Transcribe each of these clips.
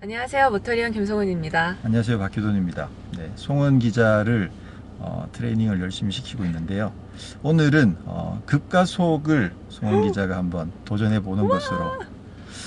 안녕하세요. 모터리언 김성훈입니다. 안녕하세요 박규돈입니다. 네, 송은 기자를 어, 트레이닝을 열심히 시키고 있는데요. 오늘은 어, 급가속을 송은 기자가 한번 도전해 보는 것으로.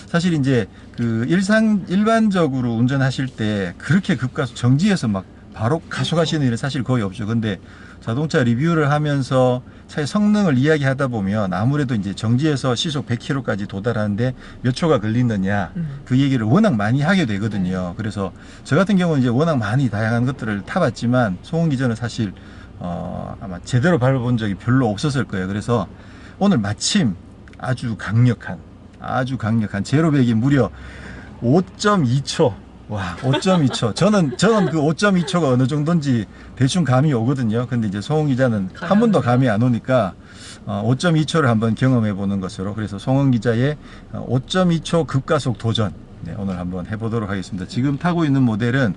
사실 이제 그 일상 일반적으로 운전하실 때 그렇게 급가속 정지해서 막 바로 가속하시는 일은 사실 거의 없죠. 근데 자동차 리뷰를 하면서 차의 성능을 이야기하다 보면 아무래도 이제 정지해서 시속 100km까지 도달하는데 몇 초가 걸리느냐 음. 그 얘기를 워낙 많이 하게 되거든요. 그래서 저 같은 경우는 이제 워낙 많이 다양한 것들을 타봤지만 송은 기자는 사실 어, 아마 제대로 밟아본 적이 별로 없었을 거예요. 그래서 오늘 마침 아주 강력한 아주 강력한 제로백이 무려 5.2초 와 5.2초 저는 저는 그 5.2초가 어느 정도인지 대충 감이 오거든요. 근데 이제 송은 기자는 한 번도 안 감이 안 오니까 어, 5.2초를 한번 경험해 보는 것으로 그래서 송은 기자의 어, 5.2초 급가속 도전 네, 오늘 한번 해보도록 하겠습니다. 지금 타고 있는 모델은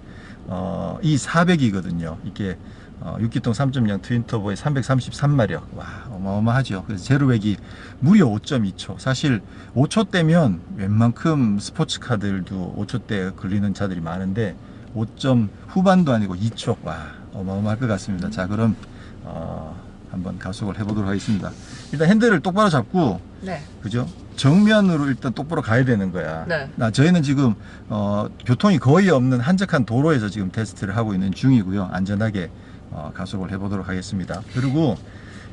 어, 이 400이거든요. 이게 어, 6기통 3.0 트윈터보의 333마력 와 어마어마하죠. 그래서 제로백이 무려 5.2초. 사실 5초 대면 웬만큼 스포츠카들도 5초 대 걸리는 차들이 많은데 5점 후반도 아니고 2초 와 어마어마할 것 같습니다. 자 그럼 어, 한번 가속을 해보도록 하겠습니다. 일단 핸들을 똑바로 잡고 네. 그죠? 정면으로 일단 똑바로 가야 되는 거야. 네. 나 저희는 지금 어, 교통이 거의 없는 한적한 도로에서 지금 테스트를 하고 있는 중이고요. 안전하게 어, 가속을 해보도록 하겠습니다. 그리고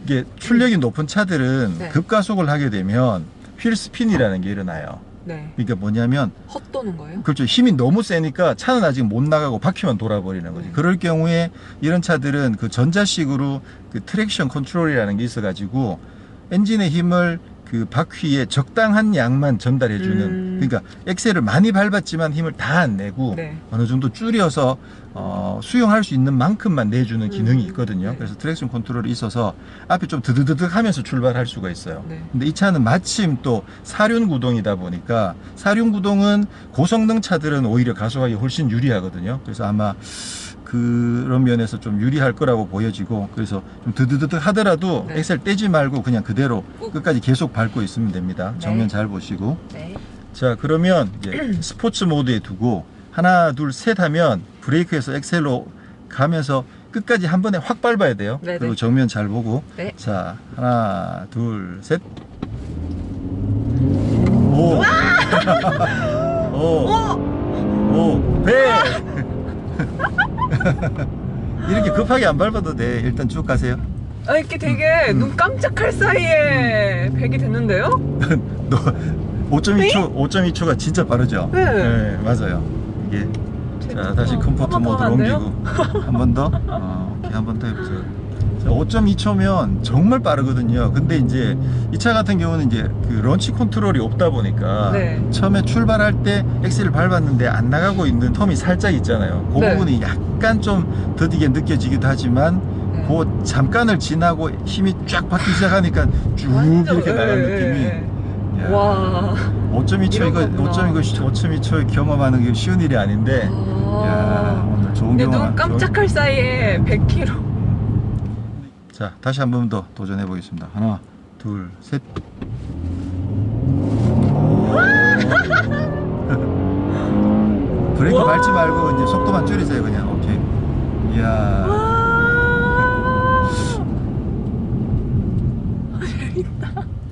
이게 출력이 높은 차들은 네. 급가속을 하게 되면 휠 스핀이라는 게 일어나요. 네. 그러니까 뭐냐면 헛도는 거예요? 그렇죠. 힘이 너무 세니까 차는 아직 못 나가고 바퀴만 돌아버리는 거지. 네. 그럴 경우에 이런 차들은 그 전자식으로 그 트랙션 컨트롤이라는 게 있어가지고 엔진의 힘을 그 바퀴에 적당한 양만 전달해주는 음. 그러니까 엑셀을 많이 밟았지만 힘을 다 안 내고 네. 어느 정도 줄여서 어, 수용할 수 있는 만큼만 내주는 기능이 음. 있거든요. 네. 그래서 트랙션 컨트롤이 있어서 앞에 좀 드드드득 하면서 출발할 수가 있어요. 네. 근데 이 차는 마침 또 사륜 구동이다 보니까 사륜 구동은 고성능 차들은 오히려 가속하기 훨씬 유리하거든요. 그래서 아마 그런 면에서 좀 유리할 거라고 보여지고 그래서 좀 드드드득 하더라도 네. 엑셀 떼지 말고 그냥 그대로 꾹. 끝까지 계속 밟고 있으면 됩니다. 네. 정면 잘 보시고 네. 자 그러면 이제 스포츠 모드에 두고 하나 둘 셋 하면 브레이크에서 엑셀로 가면서 끝까지 한 번에 확 밟아야 돼요. 네네. 그리고 정면 잘 보고 네. 자 하나 둘 셋. 오. 오. 오. 배. 이렇게 급하게 안 밟아도 돼. 일단 쭉 가세요. 아, 이렇게 되게 음. 눈 깜짝할 사이에 백이 됐는데요? 너 5.2초 5.2초가 진짜 빠르죠? 네. 맞아요. 이게 자 다시 어, 컴포트 모드로? 옮기고 한 번 더? 어, 오케이 한 번 더 해보세요. 자, 5.2초면 정말 빠르거든요. 근데 이제 이 차 같은 경우는 이제 그 런치 컨트롤이 없다 보니까 네. 처음에 출발할 때 엑셀을 밟았는데 안 나가고 있는 텀이 살짝 있잖아요. 그 네. 부분이 약간 좀 더디게 느껴지기도 하지만 네. 그 잠깐을 지나고 힘이 쫙 받기 시작하니까 쭉 완전, 이렇게 나가는 예, 느낌이 예, 예. 야, 와. 5.2초 이런 이거 거구나. 5.2초 5.2초 경험하는 게 쉬운 일이 아닌데 야 아. 오늘 좋은 경험 눈 깜짝할 사이에 100km. 자 다시 한 번 더 도전해 보겠습니다 하나 둘셋 브레이크 와. 밟지 말고 이제 속도만 줄이세요 그냥 오케이 이야 와.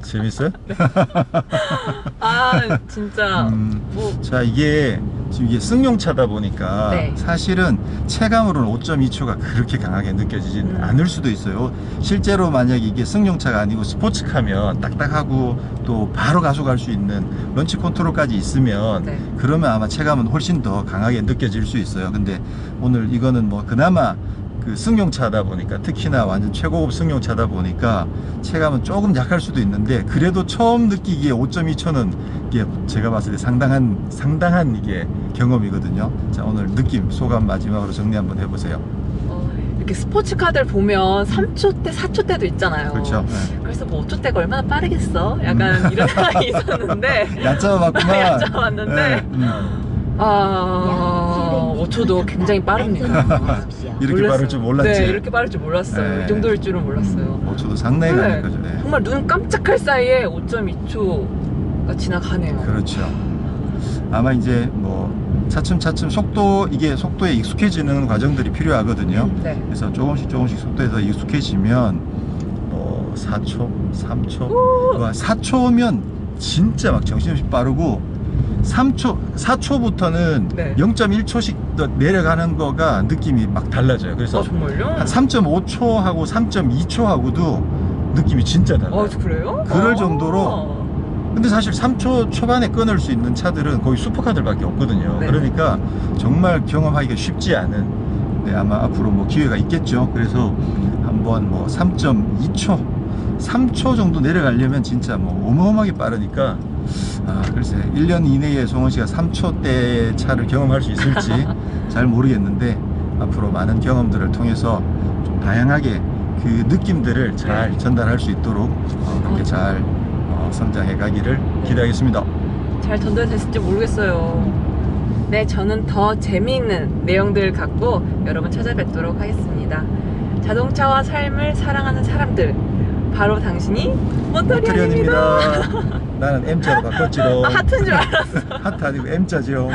재밌어요? 아, 진짜. 음. 뭐. 자 이게 지금 이게 승용차다 보니까 네. 사실은 체감으로는 5.2초가 그렇게 강하게 느껴지진 음. 않을 수도 있어요. 실제로 만약에 이게 승용차가 아니고 스포츠카면 딱딱하고 또 바로 가속할 수 있는 런치 컨트롤까지 있으면 네. 그러면 아마 체감은 훨씬 더 강하게 느껴질 수 있어요. 근데 오늘 이거는 뭐 그나마 그 승용차다 보니까 특히나 완전 최고급 승용차다 보니까 체감은 조금 약할 수도 있는데 그래도 처음 느끼기에 5.2초는 이게 제가 봤을 때 상당한 상당한 이게 경험이거든요. 자 오늘 느낌 소감 마지막으로 정리 한번 해보세요. 어, 이렇게 스포츠카들 보면 3초 대, 4초 대도 있잖아요. 그렇죠. 네. 그래서 뭐 5초 대가 얼마나 빠르겠어? 약간 이런 생각이 있었는데. 얕잡아 봤구만. 얕잡았는데. 네, 음. 아, 5초도 굉장히 빠릅니다. 이렇게. 빠를 줄 몰랐지. 네, 이렇게 빠를 줄 몰랐어요. 네. 이 정도일 줄은 몰랐어요. 5초도 상당히 네. 가는 거죠. 네. 정말 눈 깜짝할 사이에 5.2초가 지나가네요. 그렇죠. 아마 이제 뭐 차츰차츰 속도 이게 속도에 익숙해지는 과정들이 필요하거든요. 음, 네. 그래서 조금씩 조금씩 속도에서 익숙해지면 뭐 4초, 3초, 와 4초면 진짜 막 정신없이 빠르고 3초, 4초부터는 네. 0.1초씩 더 내려가는 거가 느낌이 막 달라져요. 그래서 아 정말요? 한 3.5초하고 3.2초하고도 느낌이 진짜 달라요. 아 그래요? 그럴 아. 정도로 근데 사실 3초 초반에 끊을 수 있는 차들은 거의 슈퍼카들밖에 없거든요. 네. 그러니까 정말 경험하기가 쉽지 않은 네, 아마 앞으로 뭐 기회가 있겠죠. 그래서 한번 뭐 3.2초, 3초 정도 내려가려면 진짜 뭐 어마어마하게 빠르니까 아, 글쎄 1년 이내에 송원 씨가 3초대 차를 경험할 수 있을지 잘 모르겠는데 앞으로 많은 경험들을 통해서 좀 다양하게 그 느낌들을 잘 네. 전달할 수 있도록 어, 그렇게 아. 잘 어, 성장해 가기를 기대하겠습니다. 잘 전달됐을지 모르겠어요. 네, 저는 더 재미있는 내용들 갖고 여러분 찾아뵙도록 하겠습니다. 자동차와 삶을 사랑하는 사람들, 바로 당신이 모터리언입니다. 나는 M자로 바꿨지롱. 아, 하트인 줄 알았어. 하트 아니고 M자지롱.